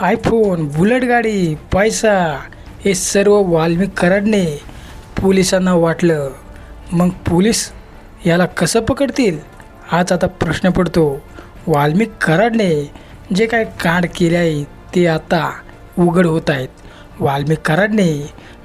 IPhone बुलेटगाडी पैसा हे सर्व वाल्मिक कराडने पोलिसांना वाटलं. मग पोलीस याला कसं पकडतील? हाच आता प्रश्न पडतो. वाल्मिक कराडने जे काय कांड केले आहे ते आता उघड होत आहेत. वाल्मिक कराडने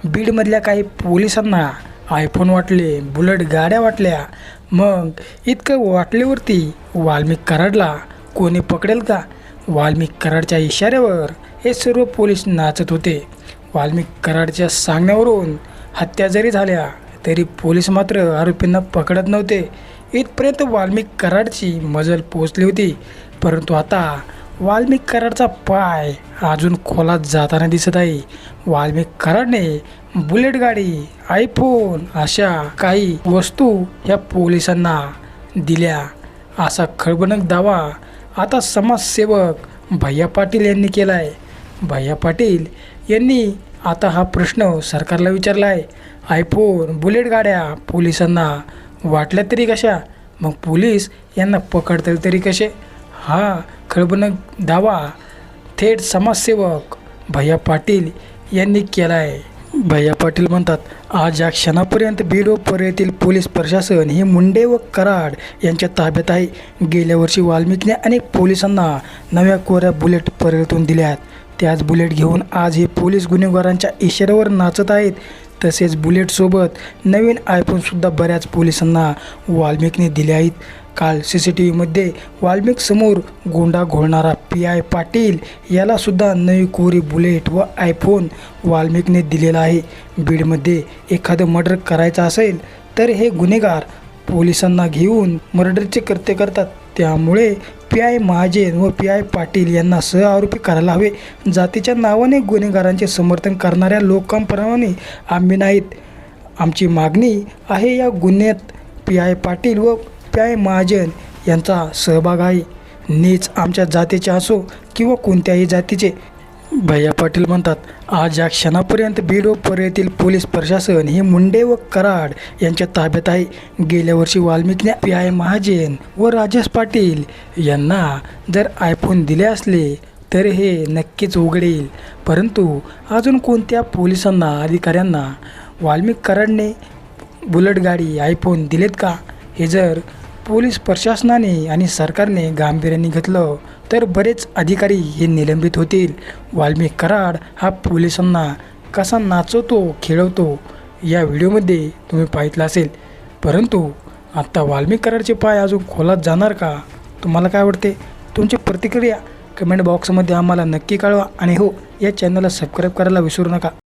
बीडमधल्या काही पोलिसांना आयफोन वाटले बुलेट गाड्या वाटल्या. मग इतकं वाटल्यावरती वाल्मिक कराडला कोणी पकडेल का? वाल्मिक कराडच्या इशाऱ्यावर हे सर्व पोलीस नाचत होते. वाल्मिक कराडच्या सांगण्यावरून हत्या जरी झाल्या तरी पोलीस मात्र आरोपींना पकडत नव्हते. इथपर्यंत वाल्मिक कराडची मजल पोचली होती. परंतु आता वाल्मिक कराडचा पाय अजून खोलात जाताना दिसत आहे. वाल्मिक कराडने बुलेट गाडी आयफोन अशा काही वस्तू या पोलिसांना दिल्या. असा खळबणक दावा आता समाजसेवक भैया पाटील यांनी केला आहे भैया पाटील यांनी आता हा प्रश्न सरकारला विचारला आहे आयफोन बुलेट गाड्या पोलिसांना वाटल्या तरी कशा? मग पोलीस यांना पकडतील तरी कसे? हा खळबणक दावा थेट समाजसेवक भैया पाटील यांनी केला आहे भैया पाटील म्हणतात आज या क्षणापर्यंत बीड व पर्यतील पोलीस प्रशासन हे मुंडे व कराड यांच्या ताब्यात आहे. गेल्या वर्षी वाल्मिकने अनेक पोलिसांना नव्या कोऱ्या बुलेट परतून दिल्या आहेत. त्याच बुलेट घेऊन आज हे पोलीस गुन्हेगारांच्या इशाऱ्यावर नाचत आहेत. तसेच बुलेटसोबत नवीन आयफोनसुद्धा बऱ्याच पोलिसांना वाल्मिकने दिले आहेत. काल सी सी टी व्हीमध्ये वाल्मिकसमोर गोंडा घोळणारा पी आय पाटील यालासुद्धा नवी कोरी बुलेट व आयफोन वाल्मिकने दिलेला आहे. बीडमध्ये एखादं मर्डर करायचं असेल तर हे गुन्हेगार पोलिसांना घेऊन मर्डरचे कृत्य करतात. त्यामुळे पी आय महाजन व पी आय पाटील यांना सहआरोपी करायला हवे. जातीच्या नावाने गुन्हेगारांचे समर्थन करणाऱ्या लोकांप्रमाणे आम्ही नाहीत. आमची मागणी आहे या गुन्ह्यात पी आय पाटील व आय महाजन यांचा सहभाग आहे. नीच आमच्या जातीचे असो किंवा कोणत्याही जातीचे भैया पाटील म्हणतात आज या क्षणापर्यंत बीड व पोलीस प्रशासन हे मुंडे व कराड यांच्या ताब्यात आहे. गेल्या वर्षी वाल्मिकने पी आय महाजन व राजेश पाटील यांना जर आयफोन दिले असले तर हे नक्कीच उघडेल. परंतु अजून कोणत्या पोलिसांना अधिकाऱ्यांना वाल्मिक कराडने बुलेट गाडी आयफोन दिलेत का? हे जर पोलीस प्रशासनाने आणि सरकारने गांभीर्याने घेतलं तर बरेच अधिकारी हे निलंबित होतील. वाल्मिक कराड हा पोलिसांना कसा नाचवतो खेळवतो या व्हिडिओमध्ये तुम्ही पाहितलं असेल. परंतु आत्ता वाल्मिक कराडचे पाय अजून खोलात जाणार का? तुम्हाला काय वाटते? तुमची प्रतिक्रिया कमेंट बॉक्समध्ये आम्हाला नक्की कळवा. आणि हो या चॅनलला सबस्क्राईब करायला विसरू नका.